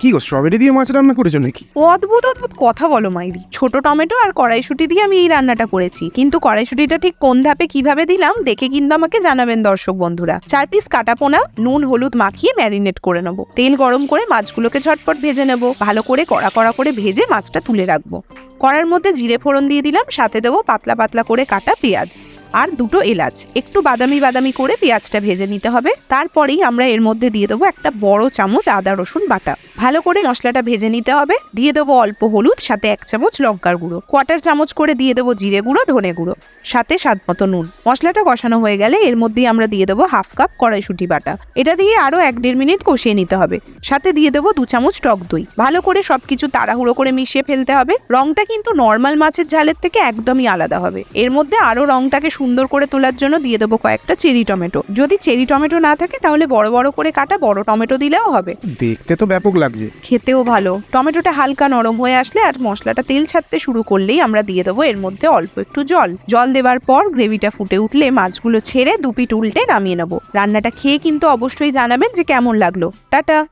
কি গো স্ট্রবেরি দিয়ে মাছ রান্না করেছ নাকি? অদ্ভুত অদ্ভুত কথা বলো মাইরি। ছোট টমেটো আর কড়াইশুটি দিয়ে আমি এই রান্নাটা করেছি। কিন্তু কড়াইশুটিটা ঠিক কোন ধাপে কীভাবে দিলাম, দেখে কিন্তু আমাকে জানাবেন দর্শক বন্ধুরা। চার পিস কাটা পোনা নুন, হলুদ মাখিয়ে ম্যারিনেট করে নেব। তেল গরম করে মাছগুলোকে ঝটপট ভেজে নেব। ভালো করে কড়া কড়া করে ভেজে মাছটা তুলে রাখব। কড়ার মধ্যে জিরে ফোড়ন দিয়ে দিলাম, সাথে দেবো পাতলা পাতলা করে কাটা পেঁয়াজ। আর দুটো এলাচ। একটু বাদামি বাদামি করে পেঁয়াজটা ভেজে নিতে হবে। তারপরেই আমরা এর মধ্যে দিয়ে দেবো একটা বড় চামচ আদা রসুন বাটা। ভালো করে মশলাটা ভেজে নিতে হবে। দিয়ে দেবো অল্প হলুদ, সাথে এক চামচ লঙ্কার গুঁড়ো। কোয়াটার চামচ করে দিয়ে দেবো জিরে গুঁড়ো, ধনে গুঁড়ো, সাথে স্বাদ মতো নুন। মশলাটা কষানো হয়ে গেলে এর মধ্যেই আমরা দিয়ে দেবো হাফ কাপ কড়াইশুটি বাটা। এটা দিয়ে আরও এক দেড় মিনিট কষিয়ে নিতে হবে। সাথে দিয়ে দেবো দু চামচ টক দই। ভালো করে সবকিছু তাড়াহুড়ো করে মিশিয়ে ফেলতে হবে। রংটা কিন্তু নর্মাল মাছের ঝালের থেকে একদমই আলাদা হবে। এর মধ্যে আরও রংটাকে সুন্দর করে তোলার জন্য দিয়ে দেবো কয়েকটা চেরি টমেটো। যদি চেরি টমেটো না থাকে, তাহলে বড় বড় করে কাটা বড় টমেটো দিলেও হবে। দেখতে তো ব্যাপক লাগছে। খেতেও ভালো। টমেটোটা হালকা নরম হয়ে আসলে আর মশলাটা তেল ছাড়তে শুরু করলেই আমরা দিয়ে দেবো এর মধ্যে অল্প একটু জল। জল দেওয়ার পর গ্রেভিটা ফুটে উঠলে মাছগুলো ছেড়ে দুপিট উল্টে নামিয়ে নেব। রান্নাটা খেয়ে কিন্তু অবশ্যই জানাবেন যে কেমন লাগল। টাটা!